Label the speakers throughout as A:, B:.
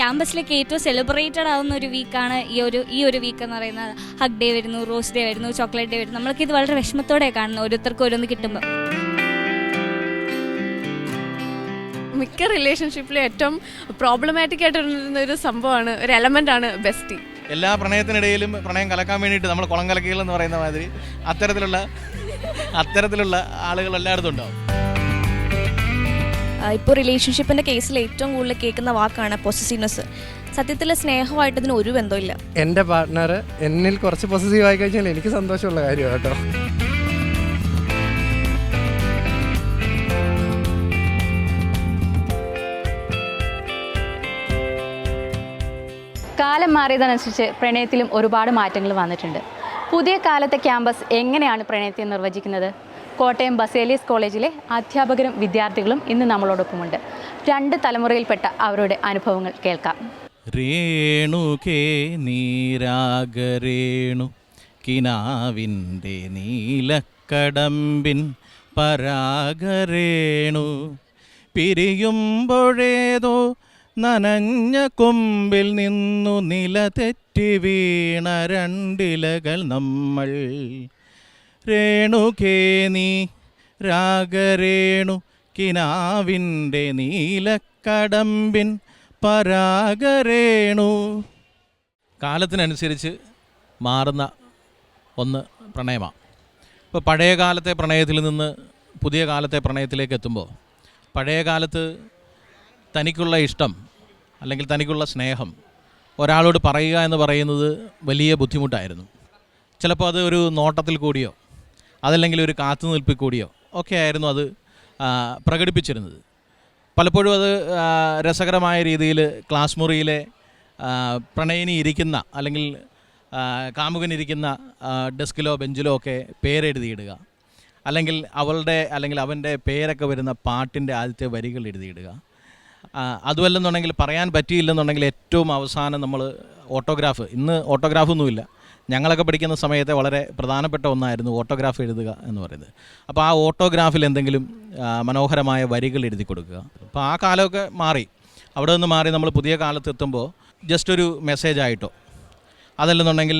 A: ക്യാമ്പസിലേക്ക് ഏറ്റവും സെലിബ്രേറ്റഡ് ആവുന്ന ഒരു വീക്കാണ് ഈ ഒരു ഈ ഒരു വീക്ക് എന്ന് പറയുന്നത്. ഹഗ് ഡേ വരുന്നു റോസ് ഡേ വരുന്നു ചോക്ലേറ്റ് ഡേ വരുന്നു. നമ്മൾക്ക് ഇത് വളരെ വിഷമത്തോടെ കാണുന്നു ഓരോരുത്തർക്കും ഓരോന്ന് കിട്ടുമ്പോൾ
B: മിക്ക റിലേഷൻഷിപ്പിലും ഏറ്റവും പ്രോബ്ലമാറ്റിക് ആയിട്ട് ഒരു സംഭവമാണ് ഒരു എലമെന്റ് ആണ് ബെസ്റ്റി
C: എല്ലാ പ്രണയത്തിനിടയിലും പ്രണയം കലക്കാൻ വേണ്ടിയിട്ട് നമ്മൾ കുളം കലക്കികൾ എന്ന് പറയുന്ന മാതിരി അത്തരത്തിലുള്ള അത്തരത്തിലുള്ള ആളുകൾ എല്ലായിടത്തും ഉണ്ടാവും.
D: ഇപ്പോൾ റിലേഷൻഷിപ്പിന്റെ കേസിൽ ഏറ്റവും കൂടുതൽ കേൾക്കുന്ന വാക്കാണ് പൊസസീവ്നെസ് സത്യത്തിൽ സ്നേഹമായിട്ട് ഇതിന് ഒരു ബന്ധമില്ല
E: എന്റെ പാർട്ട്ണർ എന്നിൽ കുറച്ച് പോസിറ്റീവ് ആയി കഴിഞ്ഞാൽ എനിക്ക് സന്തോഷമുള്ള കാര്യമാണ് കേട്ടോ.
F: കാലം മാറിയതനുസരിച്ച് പ്രണയത്തിലും ഒരുപാട് മാറ്റങ്ങൾ വന്നിട്ടുണ്ട്. പുതിയ കാലത്തെ ക്യാമ്പസ് എങ്ങനെയാണ് പ്രണയത്തെ നിർവചിക്കുന്നത്? കോട്ടയം ബസേലിയസ് കോളേജിലെ അധ്യാപകരും വിദ്യാർത്ഥികളും ഇന്ന് നമ്മളോടൊപ്പമുണ്ട്. രണ്ട് തലമുറയിൽപ്പെട്ട അവരുടെ അനുഭവങ്ങൾ കേൾക്കാം.
C: രേണുകേ നീരാഗരേണു കിനാവിന്റെ നീലക്കടമ്പിൻ പരാഗരേണു പിരിയുമ്പോഴേതോ നനഞ്ഞ കൊമ്പിൽ നിന്നു നില തെറ്റി വീണ രണ്ടിലകൾ നമ്മൾ രേണുകേ നീ രാഗരേണു കിനാവിന്റെ നീലക്കടമ്പിൻ പരാഗരേണു. കാലത്തിനനുസരിച്ച് മാറുന്ന ഒന്ന് പ്രണയമാണ്. ഇപ്പോൾ പഴയ കാലത്തെ പ്രണയത്തിൽ നിന്ന് പുതിയ കാലത്തെ പ്രണയത്തിലേക്ക് എത്തുമ്പോൾ പഴയ കാലത്ത് തനിക്കുള്ള ഇഷ്ടം അല്ലെങ്കിൽ തനിക്കുള്ള സ്നേഹം ഒരാളോട് പറയുക എന്ന് പറയുന്നത് വലിയ ബുദ്ധിമുട്ടായിരുന്നു. ചിലപ്പോൾ അത് ഒരു നോട്ടത്തിൽ കൂടിയോ അതല്ലെങ്കിൽ ഒരു കാത്തുനിൽപ്പിൽ കൂടിയോ? ഒക്കെ ആയിരുന്നു അത് പ്രകടിപ്പിച്ചിരുന്നത്. പലപ്പോഴും അത് രസകരമായ രീതിയിൽ ക്ലാസ് മുറിയിലെ പ്രണയിനി ഇരിക്കുന്ന അല്ലെങ്കിൽ കാമുകനിരിക്കുന്ന ഡെസ്കിലോ ബെഞ്ചിലോ ഒക്കെ പേരെഴുതിയിടുക. അല്ലെങ്കിൽ അവളുടെ അല്ലെങ്കിൽ അവന്റെ പേരൊക്കെ വരുന്ന പാട്ടിന്റെ ആദ്യത്തെ വരികൾ എഴുതിയിടുക. അതുമല്ലെന്നുണ്ടെങ്കിൽ പറയാൻ പറ്റിയില്ലെന്നുണ്ടെങ്കിൽ ഏറ്റവും അവസാനം നമ്മൾ ഓട്ടോഗ്രാഫ് ഇന്ന് ഓട്ടോഗ്രാഫൊന്നുമില്ല. ഞങ്ങളൊക്കെ പഠിക്കുന്ന സമയത്തെ വളരെ പ്രധാനപ്പെട്ട ഒന്നായിരുന്നു ഓട്ടോഗ്രാഫ് എഴുതുക എന്ന് പറയുന്നത്. അപ്പോൾ ആ ഓട്ടോഗ്രാഫിൽ എന്തെങ്കിലും മനോഹരമായ വരികൾ എഴുതി കൊടുക്കുക. അപ്പോൾ ആ കാലമൊക്കെ മാറി. അവിടെ നിന്ന് മാറി നമ്മൾ പുതിയ കാലത്ത് എത്തുമ്പോൾ ജസ്റ്റ് ഒരു മെസ്സേജ് ആയിട്ടോ അതല്ലെന്നുണ്ടെങ്കിൽ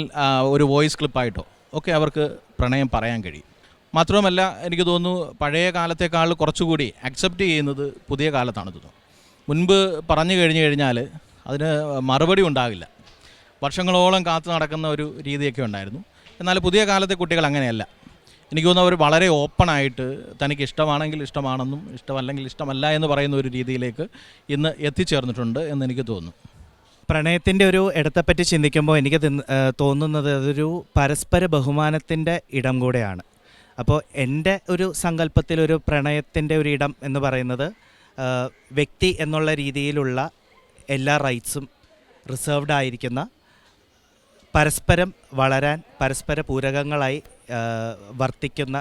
C: ഒരു വോയിസ് ക്ലിപ്പായിട്ടോ ഒക്കെ അവർക്ക് പ്രണയം പറയാൻ കഴിയും. മാത്രവുമല്ല എനിക്ക് തോന്നുന്നു പഴയ കാലത്തേക്കാൾ കുറച്ചുകൂടി അക്സെപ്റ്റ് ചെയ്യുന്നത് പുതിയ കാലത്താണ് തോന്നുന്നു. മുൻപ് പറഞ്ഞു കഴിഞ്ഞു കഴിഞ്ഞാൽ അതിന് മറുപടി ഉണ്ടാകില്ല വർഷങ്ങളോളം കാത്തു നടക്കുന്ന ഒരു രീതിയൊക്കെ ഉണ്ടായിരുന്നു. എന്നാൽ പുതിയ കാലത്തെ കുട്ടികൾ അങ്ങനെയല്ല. എനിക്ക് തോന്നുന്നു അവർ വളരെ ഓപ്പണായിട്ട് തനിക്ക് ഇഷ്ടമാണെങ്കിൽ ഇഷ്ടമാണെന്നും ഇഷ്ടമല്ലെങ്കിൽ ഇഷ്ടമല്ല എന്ന് പറയുന്ന ഒരു രീതിയിലേക്ക് ഇന്ന് എത്തിച്ചേർന്നിട്ടുണ്ട് എന്ന് എനിക്ക് തോന്നുന്നു.
G: പ്രണയത്തിന്റെ ഒരു ഇടത്തെപ്പറ്റി ചിന്തിക്കുമ്പോൾ എനിക്ക് തോന്നുന്നത് അതൊരു പരസ്പര ബഹുമാനത്തിന്റെ ഇടം കൂടെയാണ്. അപ്പോൾ എന്റെ ഒരു സങ്കല്പത്തിൽ ഒരു പ്രണയത്തിന്റെ ഒരു ഇടം എന്ന് പറയുന്നത് വ്യക്തി എന്നുള്ള രീതിയിലുള്ള എല്ലാ റൈറ്റ്സും റിസർവ്ഡ് ആയിരിക്കുന്ന പരസ്പരം വളരാൻ പരസ്പര പൂരകങ്ങളായി വർത്തിക്കുന്ന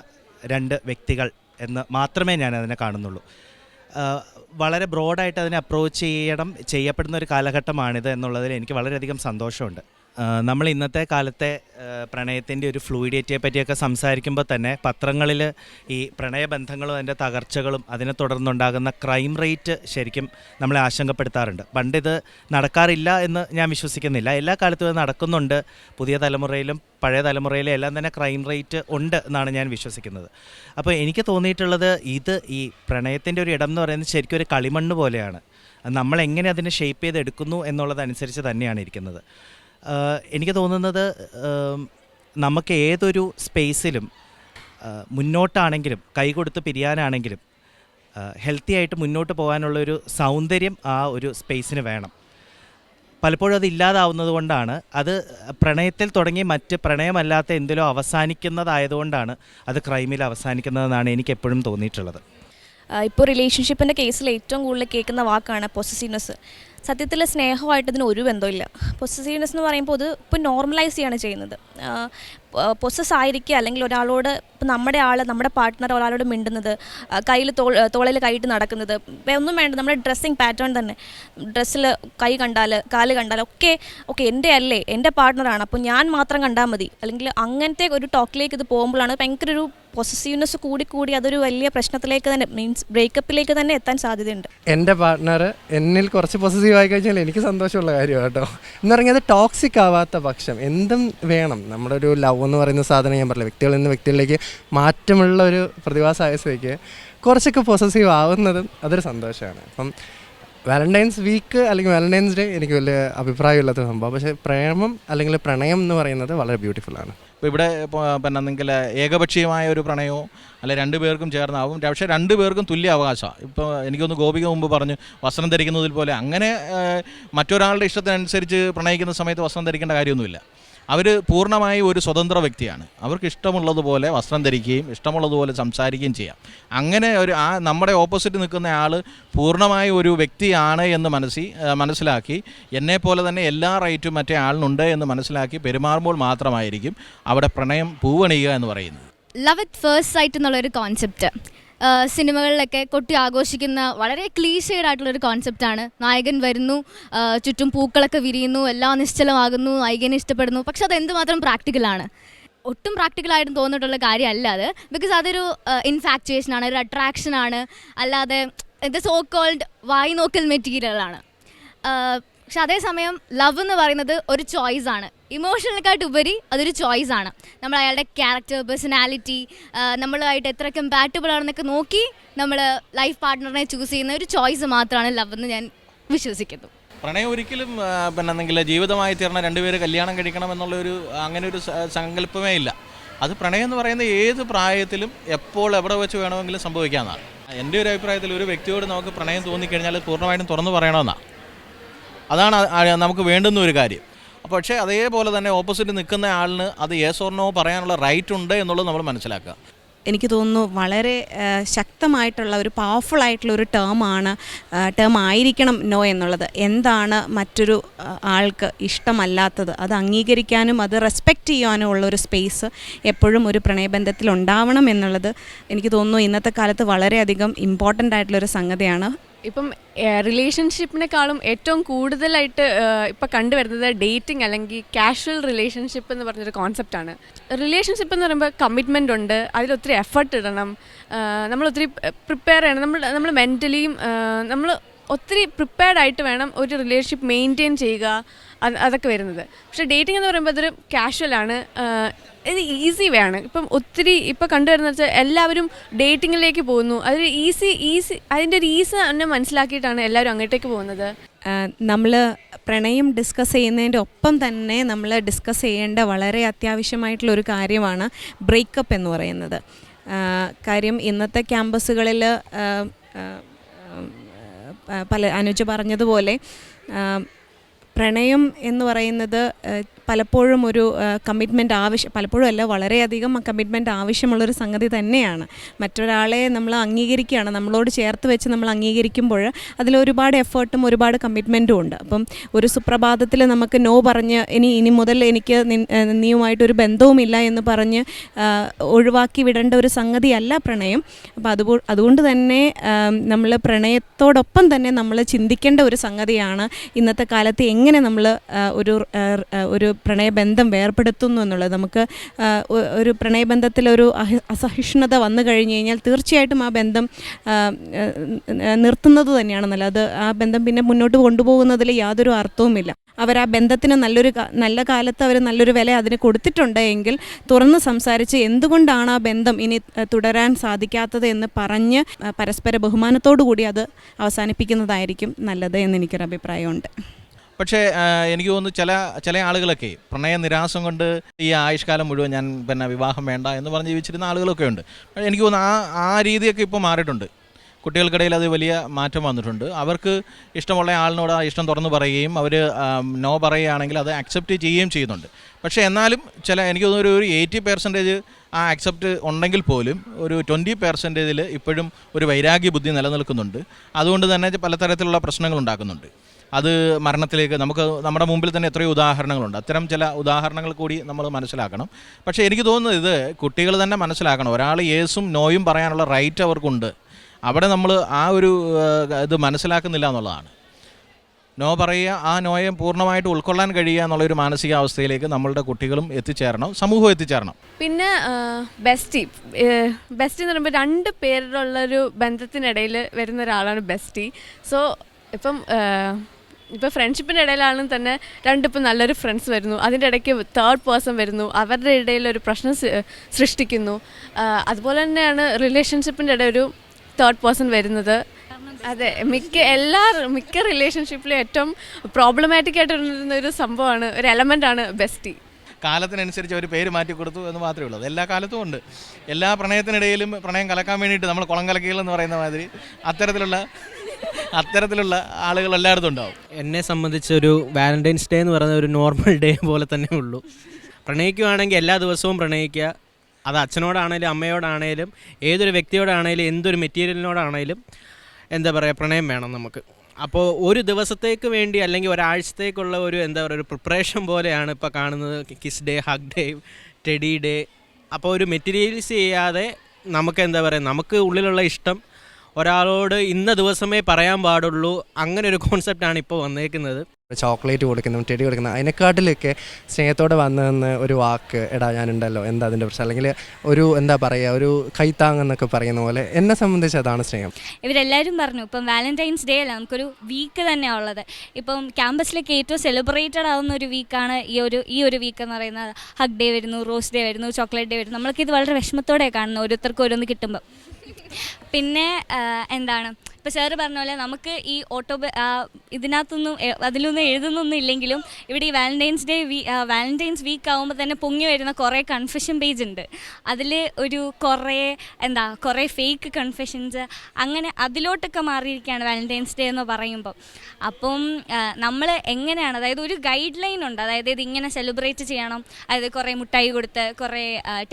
G: രണ്ട് വ്യക്തികൾ എന്ന് മാത്രമേ ഞാൻ അതിനെ കാണുന്നുള്ളൂ വളരെ ബ്രോഡായിട്ട് അതിനെ അപ്രോച്ച് ചെയ്യണം ചെയ്യപ്പെടുന്ന ഒരു കാലഘട്ടമാണിത് എന്നുള്ളതിൽ എനിക്ക് വളരെയധികം സന്തോഷമുണ്ട്. നമ്മൾ ഇന്നത്തെ കാലത്തെ പ്രണയത്തിന്റെ ഒരു ഫ്ലൂയിഡിറ്റിയെ പറ്റിയൊക്കെ സംസാരിക്കുമ്പോൾ തന്നെ പത്രങ്ങളിൽ ഈ പ്രണയബന്ധങ്ങളും അതിന്റെ തകർച്ചകളും അതിനെ തുടർന്നുണ്ടാകുന്ന ക്രൈം റേറ്റ് ശരിക്കും നമ്മളെ ആശങ്കപ്പെടുത്താറുണ്ട്. പണ്ട് ഇത് നടക്കാറില്ല എന്ന് ഞാൻ വിശ്വസിക്കുന്നില്ല. എല്ലാ കാലത്തും ഇത് നടക്കുന്നുണ്ട്. പുതിയ തലമുറയിലും പഴയ തലമുറയിലും എല്ലാം തന്നെ ക്രൈം റേറ്റ് ഉണ്ട് എന്നാണ് ഞാൻ വിശ്വസിക്കുന്നത്. അപ്പോൾ എനിക്ക് തോന്നിയിട്ടുള്ളത് ഇത് ഈ പ്രണയത്തിന്റെ ഒരു ഇടം എന്ന് പറയുന്നത് ശരിക്കും ഒരു കളിമണ്ണ് പോലെയാണ്. നമ്മളെങ്ങനെ അതിനെ ഷേപ്പ് ചെയ്തെടുക്കുന്നു എന്നുള്ളതനുസരിച്ച് തന്നെയാണ് ഇരിക്കുന്നത്. എനിക്ക് തോന്നുന്നത് നമുക്ക് ഏതൊരു സ്പേസിലും മുന്നോട്ടാണെങ്കിലും കൈ കൊടുത്ത് പിരിയാനാണെങ്കിലും ഹെൽത്തി ആയിട്ട് മുന്നോട്ട് പോകാനുള്ളൊരു സൗന്ദര്യം ആ ഒരു സ്പേസിന് വേണം. പലപ്പോഴും അത് ഇല്ലാതാവുന്നത് കൊണ്ടാണ്. അത് പ്രണയത്തിൽ തുടങ്ങി മറ്റ് പ്രണയമല്ലാത്ത എന്തിലോ അവസാനിക്കുന്നതായതുകൊണ്ടാണ് അത് ക്രൈമിൽ അവസാനിക്കുന്നതെന്നാണ് എനിക്ക് എപ്പോഴും തോന്നിയിട്ടുള്ളത്.
D: ഇപ്പോൾ റിലേഷൻഷിപ്പിന്റെ കേസിൽ ഏറ്റവും കൂടുതൽ കേൾക്കുന്ന വാക്കാണ് പൊസസീവ്നെസ് സത്യത്തിൽ സ്നേഹമായിട്ട് ഇതിന് ഒരു ബന്ധമില്ല പൊസസീവ്നെസ് എന്ന് പറയുമ്പോൾ അത് ഇപ്പോൾ നോർമലൈസ് ചെയ്യാണ് ചെയ്യുന്നത്. പൊസസ് ആയിരിക്കുക അല്ലെങ്കിൽ ഒരാളോട് ഇപ്പോൾ നമ്മുടെ ആൾ നമ്മുടെ പാർട്ട്ണർ ഒരാളോട് മിണ്ടുന്നത് കയ്യിൽ തോൾ തോളയിൽ കൈയിട്ട് നടക്കുന്നത് ഒന്നും വേണ്ട. നമ്മുടെ ഡ്രസ്സിങ് പാറ്റേൺ തന്നെ. ഡ്രസ്സിൽ കൈ കണ്ടാൽ കാൽ കണ്ടാൽ ഒക്കെ ഓക്കെ എന്റെ അല്ലേ എന്റെ പാർട്ട്ണറാണ് അപ്പോൾ ഞാൻ മാത്രം കണ്ടാൽ മതി. അല്ലെങ്കിൽ അങ്ങനത്തെ ഒരു ടോക്കിലേക്ക് ഇത് പോകുമ്പോഴാണ് ഭയങ്കര ഒരു പൊസസീവ്നെസ് കൂടി കൂടി അതൊരു വലിയ പ്രശ്നത്തിലേക്ക് തന്നെ മീൻസ് ബ്രേക്കപ്പിലേക്ക് തന്നെ എത്താൻ സാധ്യതയുണ്ട്.
E: എന്റെ പാർട്ട്ണർ എന്നിൽ കുറച്ച് പൊസസീവ് ആയി കഴിഞ്ഞാൽ എനിക്ക് സന്തോഷമുള്ള കാര്യമാണ് കേട്ടോ. എന്ന് പറഞ്ഞാൽ അത് ടോക്സിക് ആവാത്ത പക്ഷം എന്തും വേണം. നമ്മുടെ ഒരു ലവ് എന്ന് പറയുന്ന സാധനം ഞാൻ പറഞ്ഞില്ല വ്യക്തികളിൽ നിന്ന് വ്യക്തികളിലേക്ക് മാറ്റമുള്ള ഒരു പ്രതിഭാസമായ കുറച്ചൊക്കെ പൊസസീവ് ആവുന്നതും അതൊരു സന്തോഷമാണ്. അപ്പം വാലന്റൈൻസ് വീക്ക് അല്ലെങ്കിൽ വാലന്റൈൻസ് ഡേ എനിക്ക് വലിയ അഭിപ്രായമില്ലാത്ത സംഭവം. പക്ഷേ പ്രേമം അല്ലെങ്കിൽ പ്രണയം എന്ന് പറയുന്നത് വളരെ ബ്യൂട്ടിഫുൾ ആണ്.
C: ഇപ്പോൾ ഇവിടെ പിന്നെ ഏകപക്ഷീയമായ ഒരു പ്രണയമോ അല്ലെ രണ്ടു പേർക്കും ചേർന്നാവും. പക്ഷേ രണ്ടു പേർക്കും തുല്യ അവകാശമാണ് ഇപ്പോൾ എനിക്കൊന്ന് ഗോപിക മുമ്പ് പറഞ്ഞു വസ്ത്രം ധരിക്കുന്നതിൽ പോലെ. അങ്ങനെ മറ്റൊരാളുടെ ഇഷ്ടത്തിനനുസരിച്ച് പ്രണയിക്കുന്ന സമയത്ത് വസ്ത്രം ധരിക്കേണ്ട കാര്യമൊന്നുമില്ല. അവർ പൂർണമായി ഒരു സ്വതന്ത്ര വ്യക്തിയാണ്. അവർക്ക് ഇഷ്ടമുള്ളതുപോലെ വസ്ത്രം ധരിക്കുകയും ഇഷ്ടമുള്ളതുപോലെ സംസാരിക്കുകയും ചെയ്യാം. അങ്ങനെ ഒരു ആ നമ്മുടെ ഓപ്പോസിറ്റ് നിൽക്കുന്ന ആൾ പൂർണമായി ഒരു വ്യക്തിയാണ് എന്ന് മനസ്സി ഏഹ്, മനസ്സിലാക്കി എന്നെപ്പോലെ തന്നെ എല്ലാ റൈറ്റും മറ്റേ ആളിനുണ്ട് എന്ന് മനസ്സിലാക്കി പെരുമാറുമ്പോൾ മാത്രമായിരിക്കും അവിടെ പ്രണയം പൂവണിയുക എന്ന് പറയുന്നത്.
H: ലവ് അറ്റ് ഫേസ്റ്റ് സൈറ്റ് എന്നുള്ളൊരു കോൺസെപ്റ്റ് സിനിമകളിലൊക്കെ കൊട്ടി ആഘോഷിക്കുന്ന വളരെ ക്ലീഷേഡ് ആയിട്ടുള്ള ആയിട്ടുള്ളൊരു കോൺസെപ്റ്റാണ് നായകൻ വരുന്നു ചുറ്റും പൂക്കളൊക്കെ വിരിയുന്നു എല്ലാം നിശ്ചലമാകുന്നു നായികനെ ഇഷ്ടപ്പെടുന്നു. പക്ഷെ അത് എന്തുമാത്രം പ്രാക്ടിക്കലാണ് ഒട്ടും പ്രാക്ടിക്കലായിട്ടും തോന്നിയിട്ടുള്ള കാര്യമല്ല അത്. ബിക്കോസ് അതൊരു ഇൻഫാക്ച്വേഷൻ ആണ് ഒരു അട്രാക്ഷൻ ആണ്. അല്ലാതെ ഇത് സോ കോൾഡ് വായി നോക്കൽ മെറ്റീരിയലാണ് പക്ഷെ അതേസമയം ലവ് എന്ന് പറയുന്നത് ഒരു ചോയ്സ് ആണ്. ഇമോഷണൽക്കായിട്ട് ഉപരി അതൊരു ചോയ്സ് ആണ്. നമ്മൾ അയാളുടെ ക്യാരക്ടർ പേഴ്സണാലിറ്റി നമ്മളായിട്ട് എത്ര കമ്പാറ്റബിൾ ആണെന്നൊക്കെ നോക്കി നമ്മൾ ലൈഫ് പാർട്ട്ണറിനെ ചൂസ് ചെയ്യുന്ന ഒരു ചോയ്സ് മാത്രമാണ് ലവ് എന്ന് ഞാൻ വിശ്വസിക്കുന്നു.
C: പ്രണയം ഒരിക്കലും പിന്നെ എന്തെങ്കിലും ജീവിതമായി തീർന്ന രണ്ടുപേര് കല്യാണം കഴിക്കണം എന്നുള്ള ഒരു അങ്ങനെ ഒരു സങ്കല്പമേ ഇല്ല. അത് പ്രണയം എന്ന് പറയുന്നത് ഏത് പ്രായത്തിലും എപ്പോൾ എവിടെ വെച്ച് വേണമെങ്കിലും സംഭവിക്കാമെന്നാണ് എന്റെ ഒരു അഭിപ്രായത്തിൽ ഒരു വ്യക്തിയോട് നമുക്ക് പ്രണയം തോന്നിക്കഴിഞ്ഞാൽ പൂർണമായിട്ടും തുറന്നു പറയണമെന്നാണ്. അതാണ് നമുക്ക് വേണ്ടുന്ന ഒരു കാര്യം. പക്ഷേ അതേപോലെ തന്നെ ഓപ്പോസിറ്റ് നിൽക്കുന്ന ആളിന് അത് യേസ് ഓർ നോ പറയാനുള്ള റൈറ്റ് ഉണ്ട് എന്നുള്ളത് നമ്മൾ മനസ്സിലാക്കുക.
I: എനിക്ക് തോന്നുന്നു വളരെ ശക്തമായിട്ടുള്ള ഒരു പവർഫുൾ ആയിട്ടുള്ള ഒരു ടേമാണ് ടേം ആയിരിക്കണം നോ എന്നുള്ളത്. എന്താണ് മറ്റൊരു ആൾക്ക് ഇഷ്ടമല്ലാത്തത്? അത് അംഗീകരിക്കാനും അത് റെസ്പെക്റ്റ് ചെയ്യാനും ഉള്ള ഒരു സ്പേസ് എപ്പോഴും ഒരു പ്രണയബന്ധത്തിൽ ഉണ്ടാവണം എന്നുള്ളത് എനിക്ക് തോന്നുന്നു ഇന്നത്തെ കാലത്ത് വളരെയധികം ഇമ്പോർട്ടന്റ് ആയിട്ടുള്ളൊരു സംഗതിയാണ്.
B: ഇപ്പം റിലേഷൻഷിപ്പിനെക്കാളും ഏറ്റവും കൂടുതലായിട്ട് ഇപ്പം കണ്ടുവരുന്നത് ഡേറ്റിംഗ് അല്ലെങ്കിൽ കാഷ്വൽ റിലേഷൻഷിപ്പ് എന്ന് പറഞ്ഞൊരു കോൺസെപ്റ്റാണ് റിലേഷൻഷിപ്പ് എന്ന് പറയുമ്പോൾ കമ്മിറ്റ്മെന്റ് ഉണ്ട് അതിലൊത്തിരി എഫർട്ട് ഇടണം നമ്മൾ ഒത്തിരി പ്രിപ്പയർ ചെയ്യണം നമ്മൾ നമ്മൾ മെന്റലിയും നമ്മൾ ഒത്തിരി പ്രിപ്പയർഡ് ആയിട്ട് വേണം ഒരു റിലേഷൻഷിപ്പ് മെയിന്റെയിൻ ചെയ്യുക അതൊക്കെ വരുന്നത്. പക്ഷേ ഡേറ്റിംഗ് എന്ന് പറയുമ്പോൾ അതൊരു ക്യാഷ്വലാണ് ഇത് ഈസി വേ ആണ്. ഇപ്പം ഒത്തിരി ഇപ്പം കണ്ടുവരുന്ന വെച്ചാൽ എല്ലാവരും ഡേറ്റിങ്ങിലേക്ക് പോകുന്നു. അതൊരു ഈസി ഈസി അതിന്റെ ഒരു ഈസി തന്നെ മനസ്സിലാക്കിയിട്ടാണ് എല്ലാവരും അങ്ങോട്ടേക്ക് പോകുന്നത്.
I: നമ്മൾ പ്രണയം ഡിസ്കസ് ചെയ്യുന്നതിന്റെ ഒപ്പം തന്നെ നമ്മൾ ഡിസ്കസ് ചെയ്യേണ്ട വളരെ അത്യാവശ്യമായിട്ടുള്ള ഒരു കാര്യമാണ് ബ്രേക്കപ്പ് എന്ന് പറയുന്നത്. കാര്യം ഇന്നത്തെ ക്യാമ്പസുകളിൽ പല അനുജ പറഞ്ഞതുപോലെ പ്രണയം എന്ന് പറയുന്നത് പലപ്പോഴും ഒരു കമ്മിറ്റ്മെന്റ് ആവശ്യം പലപ്പോഴും അല്ല വളരെയധികം കമ്മിറ്റ്മെന്റ് ആവശ്യമുള്ളൊരു സംഗതി തന്നെയാണ്. മറ്റൊരാളെ നമ്മൾ അംഗീകരിക്കുകയാണ് നമ്മളോട് ചേർത്ത് വെച്ച് നമ്മൾ അംഗീകരിക്കുമ്പോൾ അതിൽ ഒരുപാട് എഫേർട്ടും ഒരുപാട് കമ്മിറ്റ്മെന്റും ഉണ്ട്. അപ്പം ഒരു സുപ്രഭാതത്തിൽ നമുക്ക് നോ പറഞ്ഞ് ഇനി ഇനി മുതൽ എനിക്ക് നീയുമായിട്ടൊരു ബന്ധവുമില്ല എന്ന് പറഞ്ഞ് ഒഴിവാക്കി വിടേണ്ട ഒരു സംഗതിയല്ല പ്രണയം. അപ്പോൾ അതുപോ അതുകൊണ്ട് തന്നെ നമ്മൾ പ്രണയത്തോടൊപ്പം തന്നെ നമ്മൾ ചിന്തിക്കേണ്ട ഒരു സംഗതിയാണ് ഇന്നത്തെ കാലത്ത് എങ്ങനെ നമ്മൾ ഒരു ഒരു പ്രണയബന്ധം വേർപെടുത്തുന്നു എന്നുള്ളത്? നമുക്ക് ഒരു പ്രണയബന്ധത്തിൽ ഒരു അസഹിഷ്ണുത വന്നു കഴിഞ്ഞു കഴിഞ്ഞാൽ തീർച്ചയായിട്ടും ആ ബന്ധം നിർത്തുന്നത് തന്നെയാണ് നല്ലത്. ആ ബന്ധം പിന്നെ മുന്നോട്ട് കൊണ്ടുപോകുന്നതിൽ യാതൊരു അർത്ഥവുമില്ല. അവർ ആ ബന്ധത്തിന് നല്ലൊരു നല്ല കാലത്ത് അവർ നല്ലൊരു വില അതിന് കൊടുത്തിട്ടുണ്ട് എങ്കിൽ തുറന്ന് സംസാരിച്ച് എന്തുകൊണ്ടാണ് ആ ബന്ധം ഇനി തുടരാൻ സാധിക്കാത്തത് എന്ന് പറഞ്ഞ് പരസ്പര ബഹുമാനത്തോടു കൂടി അത് അവസാനിപ്പിക്കുന്നതായിരിക്കും നല്ലത് എന്ന് എനിക്കൊരു അഭിപ്രായമുണ്ട്.
C: പക്ഷേ എനിക്ക് തോന്നുന്നു ചില ചില ആളുകളൊക്കെ പ്രണയ നിരാസം കൊണ്ട് ഈ ആയുഷ്കാലം മുഴുവൻ ഞാൻ പിന്നെ വിവാഹം വേണ്ട എന്ന് പറഞ്ഞ് ജീവിച്ചിരുന്ന ആളുകളൊക്കെ ഉണ്ട്. എനിക്ക് തോന്നുന്നു ആ ആ രീതിയൊക്കെ ഇപ്പോൾ മാറിയിട്ടുണ്ട്. കുട്ടികൾക്കിടയിൽ അത് വലിയ മാറ്റം വന്നിട്ടുണ്ട്. അവർക്ക് ഇഷ്ടമുള്ള ആളിനോട് ആ ഇഷ്ടം തുറന്നു പറയുകയും അവർ നോ പറയുകയാണെങ്കിൽ അത് അക്സെപ്റ്റ് ചെയ്യുകയും ചെയ്യുന്നുണ്ട്. പക്ഷേ എന്നാലും ചില എനിക്ക് തോന്നുന്നു ഒരു എയ്റ്റി പെർസെന്റേജ് ആ അക്സെപ്റ്റ് ഉണ്ടെങ്കിൽ പോലും ഒരു ട്വന്റി പെർസെന്റേജിൽ ഇപ്പോഴും ഒരു വൈരാഗ്യ ബുദ്ധി നിലനിൽക്കുന്നുണ്ട്. അതുകൊണ്ട് തന്നെ പലതരത്തിലുള്ള പ്രശ്നങ്ങൾ ഉണ്ടാക്കുന്നുണ്ട്. അത് മരണത്തിലേക്ക് നമുക്ക് നമ്മുടെ മുമ്പിൽ തന്നെ എത്രയോ ഉദാഹരണങ്ങളുണ്ട്. അത്തരം ചില ഉദാഹരണങ്ങൾ കൂടി നമ്മൾ മനസ്സിലാക്കണം. പക്ഷേ എനിക്ക് തോന്നുന്നത് ഇത് കുട്ടികൾ തന്നെ മനസ്സിലാക്കണം. ഒരാൾ യേസും നോയും പറയാനുള്ള റൈറ്റ് അവർക്കുണ്ട്. അവിടെ നമ്മൾ ആ ഒരു ഇത് മനസ്സിലാക്കുന്നില്ല എന്നുള്ളതാണ്. നോ പറയുക ആ നോയെ പൂർണമായിട്ട് ഉൾക്കൊള്ളാൻ കഴിയുക എന്നുള്ളൊരു മാനസികാവസ്ഥയിലേക്ക് നമ്മളുടെ കുട്ടികളും എത്തിച്ചേരണം സമൂഹം എത്തിച്ചേരണം.
B: പിന്നെ ബെസ്റ്റി. ബെസ്റ്റി എന്ന് പറയുമ്പോൾ രണ്ട് പേരിലുള്ളൊരു ബന്ധത്തിനിടയിൽ വരുന്ന ഒരാളാണ് ബെസ്റ്റി. സോ ഇപ്പം ഇപ്പോൾ ഫ്രണ്ട്ഷിപ്പിന്റെ ഇടയിലാണെങ്കിൽ തന്നെ രണ്ടിപ്പം നല്ലൊരു ഫ്രണ്ട്സ് വരുന്നു. അതിന്റെ ഇടയ്ക്ക് തേർഡ് പേഴ്സൺ വരുന്നു. അവരുടെ ഇടയിൽ ഒരു പ്രശ്നം സൃഷ്ടിക്കുന്നു. അതുപോലെ തന്നെയാണ് റിലേഷൻഷിപ്പിന്റെ ഇടയിൽ ഒരു തേർഡ് പേഴ്സൺ വരുന്നത്. അതെ മിക്ക എല്ലാ മിക്ക റിലേഷൻഷിപ്പിലും ഏറ്റവും പ്രോബ്ലമാറ്റിക് ആയിട്ട് ഒരു സംഭവമാണ്. ഒരു എലമെന്റ് ആണ് ബെസ്റ്റി
C: കാലത്തിനനുസരിച്ച് അവർ പേര് മാറ്റി കൊടുത്തു എന്ന് മാത്രമേ ഉള്ളൂ. എല്ലാ കാലത്തും ഉണ്ട്. എല്ലാ പ്രണയത്തിനിടയിലും പ്രണയം കലക്കാൻ വേണ്ടിയിട്ട് നമ്മൾ കുളം കലക്കികൾ എന്ന് പറയുന്ന മാതിരി അത്തരത്തിലുള്ള അത്തരത്തിലുള്ള ആളുകൾ എല്ലായിടത്തും ഉണ്ടാവും.
J: എന്നെ സംബന്ധിച്ച് ഒരു വാലന്റൈൻസ് ഡേ എന്ന് പറയുന്ന ഒരു നോർമൽ ഡേ പോലെ തന്നെ ഉള്ളൂ. പ്രണയിക്കുകയാണെങ്കിൽ എല്ലാ ദിവസവും പ്രണയിക്കുക. അത് അച്ഛനോടാണേലും അമ്മയോടാണേലും ഏതൊരു വ്യക്തിയോടാണേലും എന്തൊരു മെറ്റീരിയലിനോടാണേലും എന്താ പറയുക പ്രണയം വേണം നമുക്ക്. അപ്പോൾ ഒരു ദിവസത്തേക്ക് വേണ്ടി അല്ലെങ്കിൽ ഒരാഴ്ചത്തേക്കുള്ള ഒരു എന്താ പറയുക ഒരു പ്രിപ്പറേഷൻ പോലെയാണ് ഇപ്പോൾ കാണുന്നത്. Kiss day hug day teddy day അപ്പോൾ ഒരു മെറ്റീരിയൽസ് ചെയ്യാതെ നമുക്ക് എന്താ പറയുക നമുക്ക് ഉള്ളിലുള്ള ഇഷ്ടം ഒരാളോട് ഇന്ന ദിവസമേ പറയാൻ പാടുള്ളൂ. അങ്ങനെ ഒരു കോൺസെപ്റ്റാണ് ഇപ്പോൾ വന്നേക്കുന്നത്.
E: ചോക്ലേറ്റ് കൊടുക്കുന്നതും ടെടി കൊടുക്കുന്നു. അതിനെക്കാട്ടിലൊക്കെ സ്നേഹത്തോടെ വന്നു നിന്ന് ഒരു വാക്ക് എടാ ഞാനുണ്ടല്ലോ. എന്താ അതിന്റെ പ്രശ്നം? അല്ലെങ്കിൽ ഒരു എന്താ പറയുക ഒരു കൈത്താങ്ങെന്നൊക്കെ പറയുന്ന പോലെ എന്നെ സംബന്ധിച്ച് അതാണ് സ്നേഹം.
A: ഇവരെല്ലാവരും പറഞ്ഞു ഇപ്പം വാലന്റൈൻസ് ഡേ അല്ല നമുക്കൊരു വീക്ക് തന്നെയാണ് ഉള്ളത്. ഇപ്പം ക്യാമ്പസിലേക്ക് ഏറ്റവും സെലിബ്രേറ്റഡ് ആവുന്ന ഒരു വീക്കാണ് ഈ ഒരു ഈ ഒരു വീക്ക് എന്ന് പറയുന്നത്. ഹഗ് ഡേ വരുന്നു റോസ് ഡേ വരുന്നു ചോക്ലേറ്റ് ഡേ വരുന്നു. നമ്മൾക്ക് ഇത് വളരെ വിഷമത്തോടെ കാണുന്നു ഓരോരുത്തർക്കും ഓരോന്ന് കിട്ടുമ്പോൾ പിന്നെ എന്താണ്? ഇപ്പോൾ സാറ് പറഞ്ഞ പോലെ നമുക്ക് ഈ ഓട്ടോ ഇതിനകത്തൊന്നും അതിലൊന്നും എഴുതുന്നൊന്നും ഇല്ലെങ്കിലും ഇവിടെ ഈ Valentine's day we Valentine's week ആകുമ്പോൾ തന്നെ പൊങ്ങി വരുന്ന കുറേ കൺഫെഷൻ പേജ് ഉണ്ട്. അതിൽ ഒരു കുറേ എന്താ കുറേ ഫേക്ക് കൺഫെഷൻസ് അങ്ങനെ അതിലോട്ടൊക്കെ മാറിയിരിക്കുകയാണ് വാലന്റൈൻസ് ഡേ എന്ന് പറയുമ്പോൾ അപ്പം നമ്മൾ എങ്ങനെയാണ് അതായത് ഒരു ഗൈഡ് ലൈൻ ഉണ്ട്. അതായത് ഇത് ഇങ്ങനെ സെലിബ്രേറ്റ് ചെയ്യണം. അതായത് കുറേ മുട്ടായി കൊടുത്ത് കുറേ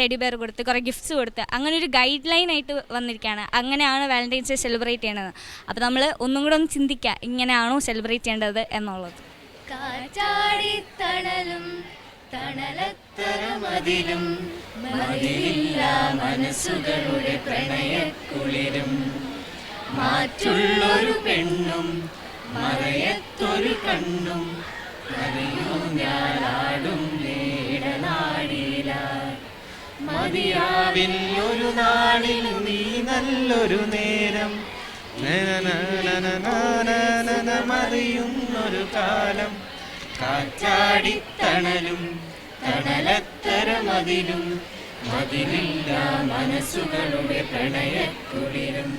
A: ടെഡി ബെയർ കൊടുത്ത് കുറേ ഗിഫ്റ്റ്സ് കൊടുത്ത്. അങ്ങനെ ഒരു ഗൈഡ് ലൈൻ ആയിട്ട് വന്നിരിക്കുകയാണ്. അങ്ങനെയാണ് വാലന്റൈൻസ് ഡേ സെലിബ്രേറ്റ് ചെയ്യണത്. അപ്പോൾ നമ്മൾ ഒന്നും കൂടെ ഒന്ന് ചിന്തിക്കുക ഇങ്ങനെയാണോ സെലിബ്രേറ്റ് ചെയ്യേണ്ടത് എന്നുള്ളത്.
H: കാറ്റാടിത്തണലും തണലത്തരമതിലും മതിലില്ല മനസ്സുകളുടെ പ്രണയക്കുളിരും. മാറ്റുള്ളൊരു പെണ്ണും മറയത്തൊരു കണ്ണും അറിയൂ ഞാനാടും നേടനാടില
J: മതിയാവിൽ ഒരു നാടിൽ നീ നല്ലൊരു നേരം മറിയുന്നൊരു കാലം കാറ്റാടിത്തണലും തണലത്തരമതിലും മതിലില്ല മനസ്സുകളുടെ പ്രണയക്കുളിരും